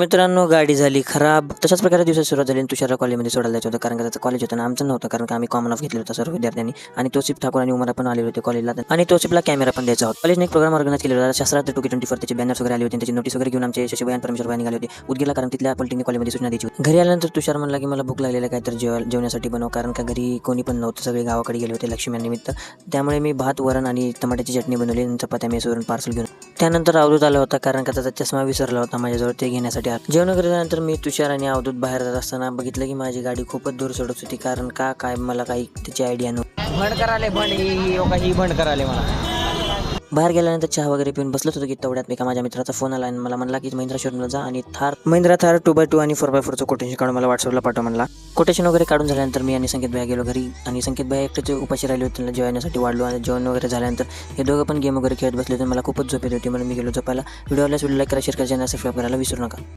मित्रांनो गाडी झाली खराब. तशाच प्रकारे दिवसात सुरुवात झाली तुषारा कॉलेजमध्ये सोडायला जायचं होतं कारण का त्याचं कॉलेज होतं ना आमचं नव्हतं कारण का आम्ही कॉमन ऑफ घेतलं होतं सर्व विद्यार्थ्यांनी. आणि तोसिफ ठाकूर आणि उमरा पण आले होते कॉलेजला आणि तोसिफला कॅमेरा पण द्यायचा होता. कॉलेजने एक प्रोग्राम ऑर्गनाईज केलेला होता. शास्त्रात टू ट्वेंटी फोर त्याचे बॅनर्स वगैरे आले होते त्याची नोटीस वगैरे घेऊन आमचे शशिबाई आणि परमेश्वर बाई निघाले होते. उद्गीला कारण तिथल्या पॉलिटेक्निक कॉलेजमध्ये सूचना द्यायची घरी आल्यानंतर तुषार म्हणला की मला भूक लागलेलं काय तर जेव जेवण्यासाठी बनव. कारण का घरी कोणी पण नव्हतं. सगळे गावाकडे गेले होते लक्ष्मी निमित्त. त्यामुळे मी भात वरण आणि टमाट्याची चटणी बनवली आणि चपात्या मेसवरून पार्सल घेऊन त्यानंतर अवधूत आला होता कारण का त्याचा चष्मा विसरला होता माझ्याजवळ. ते घेण्यासाठी जेवण केल्यानंतर मी तुषार आणि अवधूत बाहेर जात असताना बघितलं की माझी गाडी खूपच दूर सोडत होती. कारण का काय मला काही त्याची आयडिया नव्हती. भंड कराले भंड ही ही भंड कराले मला. बाहेर गेल्यानंतर चहा वगैरे पिऊन बसलो होतो की तेवढ्यात मी का माझ्या मित्राचा फोन आला आणि मला म्हणला की महिंद्रा शोरूमला जा आणि Thar Mahindra Thar two by two आणि फोर बाय फोरचं कोटेशन काढून मला व्हॉट्सअपला पाठव म्हणला. कोटेशन वगैरे काढून झाल्यानंतर मी आणि संकेत भाई गेलो घरी आणि संकेत भाई एकटेच उपाशी राहिले होते त्यांना जेवण्यासाठी वाढलो आणि जेवण वगैरे झाल्यानंतर हे दोघं पण गेम वगैरे खेळत बसले होते मला खूपच झोप येत होती म्हणून मी गेलो झोपायला. व्हिडिओला व्हिडिओ लाईक करा शेअर करा चॅनल सबस्क्राईब करायला विसरू नका.